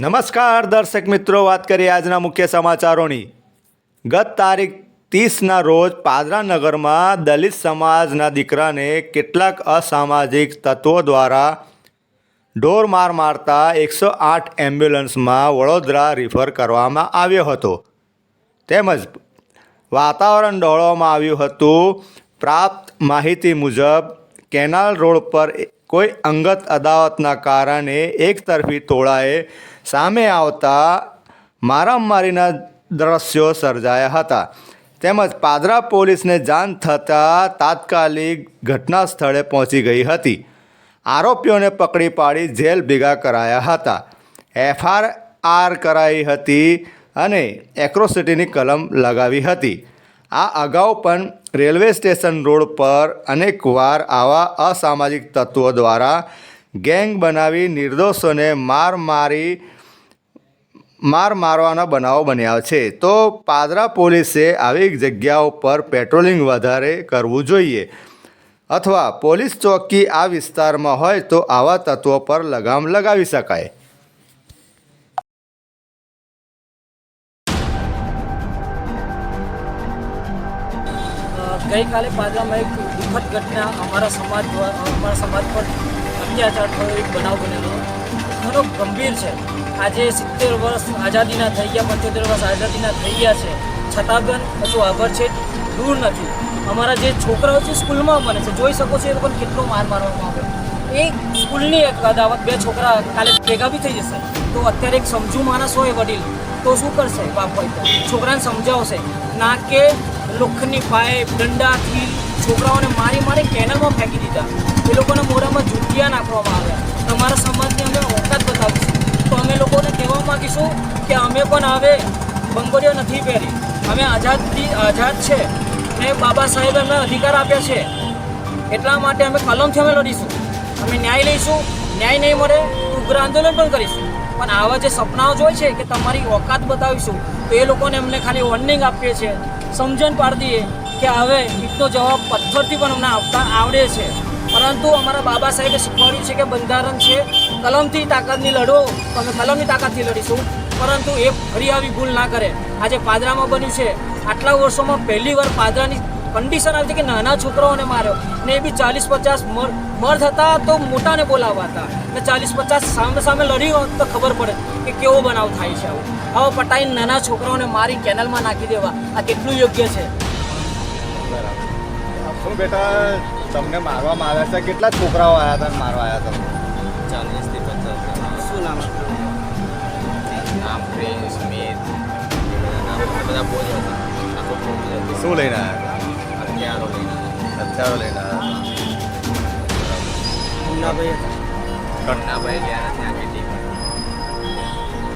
નમસ્કાર, દર્શક મિત્રો. વાત કરીએ આજના મુખ્ય સમાચારોની. ગત તારીખ ત્રીસના રોજ પાદરા નગરમાં દલિત સમાજના દીકરાને કેટલાક અસામાજિક તત્વો દ્વારા ઢોર માર મારતા એકસો આઠ એમ્બ્યુલન્સમાં વડોદરા રિફર કરવામાં આવ્યો હતો. તેમજ વાતાવરણ ડહોળવામાં આવ્યું હતું. પ્રાપ્ત માહિતી મુજબ કેનાલ રોડ પર કોઈ અંગત અદાવતના કારણે એકતરફી ટોળાએ સામે આવતા મારામારીના દ્રશ્યો સર્જાયા હતા. તેમજ પાદરા પોલીસને જાણ થતાં તાત્કાલિક ઘટના સ્થળે પહોંચી ગઈ હતી. આરોપીઓને પકડી પાડી જેલ ભેગા કરાયા હતા. એફઆરઆર કરાઈ હતી અને એક્રોસિટીની કલમ લગાવી હતી. આ અગાઉ પણ રેલવે સ્ટેશન રોડ પર અનેકવાર આવા અસામાજિક તત્વો દ્વારા ગેંગ બનાવી નિર્દોષોને માર મારી, માર મારવાના બનાવો બન્યા છે. તો પાદરા પોલીસે આવી જગ્યાઓ પર પેટ્રોલિંગ વધારે કરવું જોઈએ. અથવા પોલીસ ચોકી આ વિસ્તારમાં હોય તો આવા તત્વો પર લગામ લગાવી શકાય. ગઈકાલે પાદરામાં એક દુઃખદ ઘટના અમારા સમાજ અમારા સમાજ પર અત્યાચાર થયો, એક બનાવ બનેલો. ઘણો ગંભીર છે. આજે સિત્તેર વર્ષ આઝાદીના થઈ ગયા, પંચોતેર વર્ષ આઝાદીના થઈ ગયા છે. છતાં પણ હજુ આગળ છે, દૂર નથી. અમારા જે છોકરાઓ છે, સ્કૂલમાં બને છે. જોઈ શકો છો એ લોકોને કેટલો માર મારવામાં આવે એ સ્કૂલની એક અદાવત, બે છોકરા કાલે ભેગા બી થઈ જશે. તો અત્યારે એક સમજુ માણસ હોય વડીલ. તો શું કરશે બાપ હોય છોકરાને સમજાવશે. ના કે લોખંડની પાઇપ દંડાથી છોકરાઓને મારી મારી કેનલમાં ફેંકી દીધા. એ લોકોના મોઢામાં જુટિયા નાખવામાં આવ્યા. તમારા સમાજની અમે ઓકાત બતાવીશું. તો અમે લોકોને કહેવા માગીશું કે અમે પણ હવે બંગોળીઓ નથી પહેરી. અમે આઝાદથી આઝાદ છે. ને બાબા સાહેબે અમને અધિકાર આપ્યા છે. એટલા માટે અમે કલમથી અમે લડીશું. અમે ન્યાય લઈશું. ન્યાય નહીં મળે ઉગ્ર આંદોલન પણ કરીશું. પણ આવા જે સપનાઓ જોઈ છે કે તમારી ઓકાત બતાવીશું, તો એ લોકોને અમને ખાલી વોર્નિંગ આપીએ છીએ. સમજણ પાડી દઈએ કે હવે ઈટનો જવાબ પથ્થરથી પણ અમને આવતા આવડે છે. પરંતુ અમારા બાબા સાહેબે શીખવાડ્યું છે કે બંધારણ છે, કલમથી તાકાતની લડો, અમે કલમની તાકાતથી લડીશું. પરંતુ એ ફરી આવી ભૂલ ના કરે. આજે પાદરામાં બન્યું છે. આટલા વર્ષોમાં પહેલી વાર પાદરાની કન્ડિશન આવી છે કે નાના છોકરાઓને માર્યો ને એ બી ચાલીસ પચાસ મર્દ હતા તો મોટાને બોલાવવા હતા ને ચાલીસ પચાસ સામે સામે લડી હોત તો ખબર પડે કે કેવો બનાવ થાય છે આવું. આવા પટાઈને નાના છોકરાઓને મારી કેનલમાં નાખી દેવા. આ કેટલું યોગ્ય છે? શું બેટા તમને મારવામાં આવ્યા છે? કેટલા છોકરાઓ આવ્યા હતા મારવા આવ્યા હતા? ચાલીસથી પચાસ શું નામ નામ પ્રિન્સ સ્મિત બધા બહુ જ હતા હતી. શું લઈને આવ્યા હથિયારો લઈને હતા હથિયારો લઈને આવ્યા. મુન્નાભાઈ હતા. ઘટના ભાઈ ગયા આખી ટીમ